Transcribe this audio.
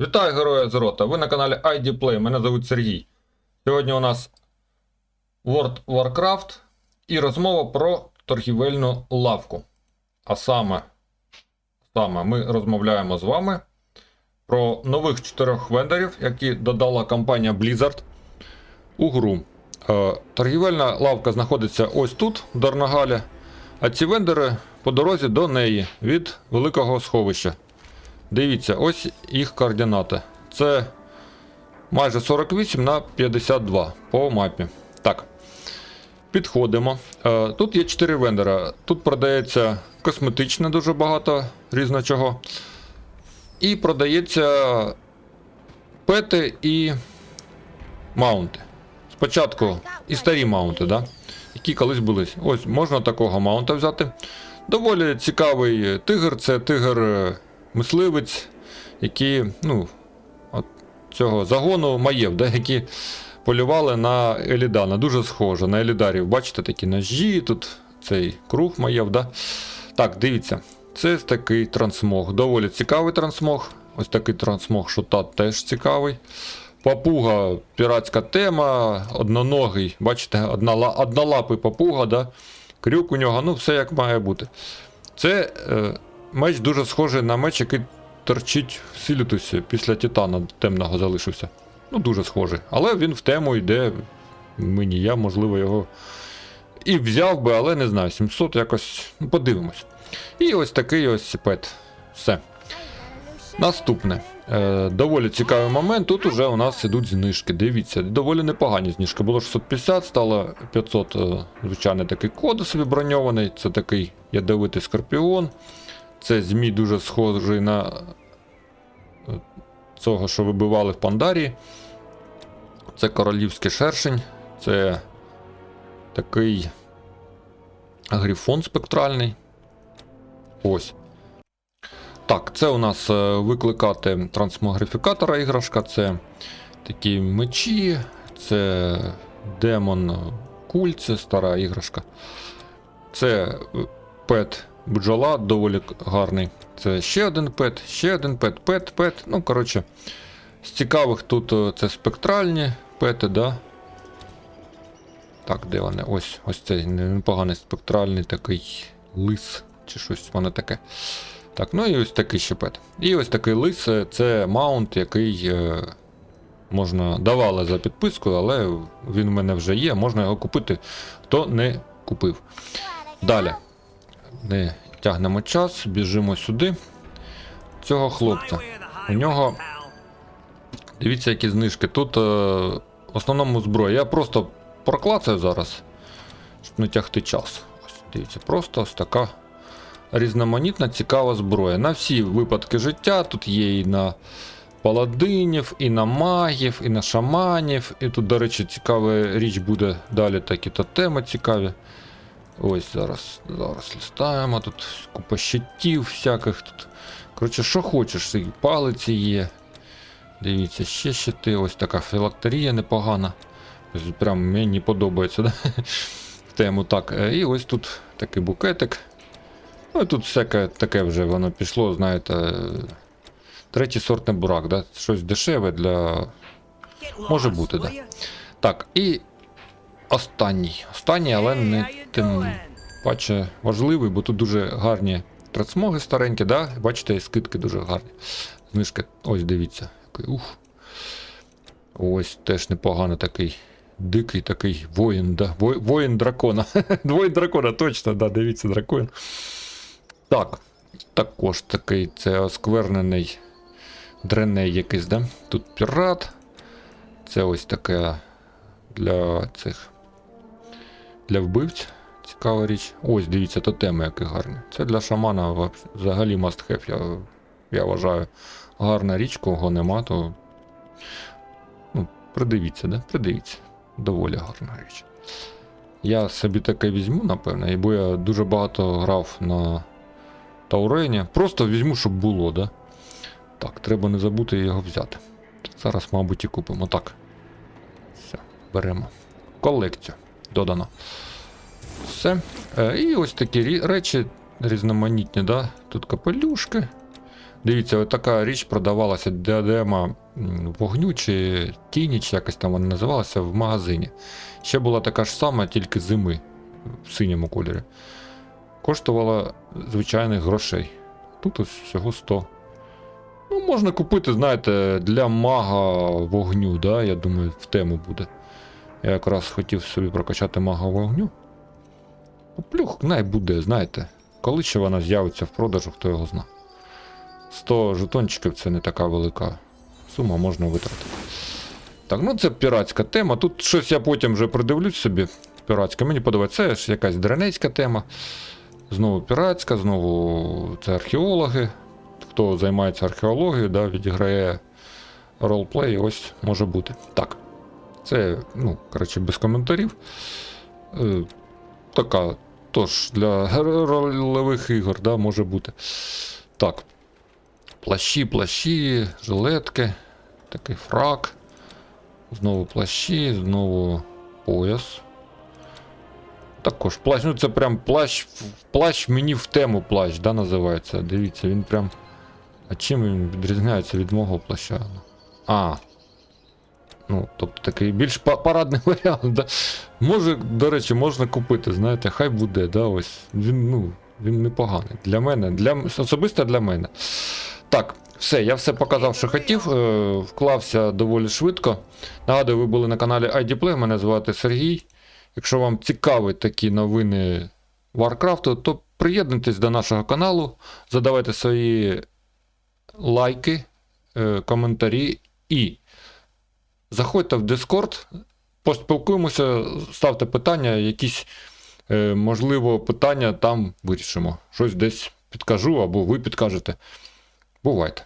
Вітаю героя з рота! Ви на каналі ID Play, мене звуть Сергій. Сьогодні у нас World Warcraft і розмова про торгівельну лавку. А саме, саме ми розмовляємо з вами про нових чотирьох вендорів, які додала компанія Blizzard у гру. Е, торгівельна лавка знаходиться ось тут, в Дарнагалі, а ці вендори по дорозі до неї від великого сховища. Дивіться, ось їх координати. Це майже 48 на 52 по мапі. Так. Підходимо. Е, Тут є 4 вендора. Тут продається косметичне дуже багато різно чого. І продається пети і маунти. Спочатку і старі маунти, да? які колись були. Ось можна такого маунта взяти. Доволі цікавий тигр. Це тигр е, мисливець, які, ну, от цього загону маєв, да, які полювали на Елідана. Дуже схоже на Елідарів. Бачите, такі ножі, тут цей круг маєв, да? Так, дивіться. Це такий трансмог. Доволі цікавий трансмог. Ось такий трансмог шута теж цікавий. Папуга, піратська тема, одноногий, бачите, однала, однолапий папуга, да? крюк у нього, ну все як має бути. Це е, меч дуже схожий на меч, який торчить в Сілітусі після Титана темного залишився. Ну, дуже схожий. Але він в тему йде. Мені я, можливо, його і взяв би, але не знаю, 700 якось. Ну, подивимось. І ось такий ось пет. Все. Наступне. Е, доволі цікавий момент. Тут уже у нас ідуть знижки. Дивіться, доволі непогані знижки. Було 650, стало 500. Е, звичайний такий код собі броньований. Це такий ядовитий скорпіон. Це змій дуже схожий на е, цього, що вибивали в Пандарі. Це королівський шершень. Це такий грифон спектральний. Ось. Так, це у нас е, викликати трансмогрифікатора іграшка, це такі мечі, це демон куль, це стара іграшка. Це е, пет бджола, доволі гарний. Це ще один пет, ще один пет, пет, пет. Ну, коротше, з цікавих тут е, це спектральні пети, да? Так, де вони? Ось ось цей непоганий спектральний такий лис, чи щось воно таке. Так, ну і ось такий ще пет. І ось такий лис е, це маунт, який е, можна давали за підписку, але він у мене вже є, можна його купити, хто не купив. Далі. Не тягнемо час, біжимо сюди. Цього хлопця. У нього. Дивіться, які знижки. Тут е, в основному зброя. Я просто проклацаю зараз, щоб не тягти час. Ось, дивіться, просто ось така різноманітна, цікава зброя. На всі випадки життя. Тут є і на паладинів, і на магів, і на шаманів. І тут, до речі, цікава річ буде далі такі тотеми цікаві. Ось зараз зараз листаємо. Тут купа щитів всяких. Тут. Коротше, що хочеш, і палиці є. Дивіться, ще щити, ось така філактерія непогана. Ось Прям мені подобається, да? тему так. е, І ось тут такий букетик. Ну і тут всяке таке вже воно пішло, знаєте. Третій сорт не бурак, да? Щось дешеве для. Може бути, да. Так, і останній. Останній, але не тим паче важливий, бо тут дуже гарні трансмоги старенькі, да? бачите, скидки дуже гарні. Знижки, ось дивіться. Ух. Ось теж непогано такий. Дикий такий воїн, да? Воїн дракона. воїн дракона, точно, да, дивіться, дракон. Так, також такий це осквернений дреней якийсь, да? Тут пірат. Це ось таке для цих. Для вбивць. Цікава річ. Ось, дивіться, тотеми які гарні. Це для шамана взагалі must have, я, я вважаю. Гарна річ, кого нема, то. Ну, придивіться, да? Придивіться. Доволі гарна річ. Я собі таке візьму, напевно, бо я дуже багато грав на Таурені. Просто візьму, щоб було, да? Так, треба не забути його взяти. Зараз, мабуть, і купимо. Так. Все, беремо. Колекцію додано. Все. Е, і ось такі речі різноманітні, да? Тут капелюшки. Дивіться, от така річ продавалася діадема вогню чи тіні, чи якось там вона називалася в магазині. Ще була така ж сама, тільки зими в синьому кольорі. Коштувала звичайних грошей. Тут ось всього 100. Ну, можна купити, знаєте, для мага вогню, да? я думаю, в тему буде. Я якраз хотів собі прокачати мага вогню. Плюх, най буде, знаєте. Коли ще вона з'явиться в продажу, хто його зна. 100 жетончиків це не така велика сума, можна витратити. Так, ну це піратська тема. Тут щось я потім вже придивлюсь собі. Піратська. Мені подобається, це ж якась дренецька тема. Знову піратська, знову це археологи. Хто займається археологією, да, відіграє ролплей, ось може бути. Так. Це, ну, коротше, без коментарів. Е, така тож для рольових ігор, да, може бути. Так. Плащі, плащі, жилетки, такий фрак. Знову плащі, знову пояс. Також плащ. Ну це прям плащ. Плащ мені в тему плащ, да, називається. Дивіться, він прям. А чим він відрізняється від мого плаща? А. Ну, тобто такий більш парадний варіант. Да? Може, до речі, можна купити, знаєте, хай буде, да, ось. Він, ну, він непоганий. Для мене, для, особисто для мене. Так, все, я все показав, що хотів. Е, вклався доволі швидко. Нагадую, ви були на каналі IDPlay, мене звати Сергій. Якщо вам цікаві такі новини Warcraft, то приєднуйтесь до нашого каналу, задавайте свої лайки, е, коментарі і заходьте в Discord, поспілкуємося, ставте питання, якісь, е, можливо, питання там вирішимо. Щось десь підкажу або ви підкажете. Бувайте.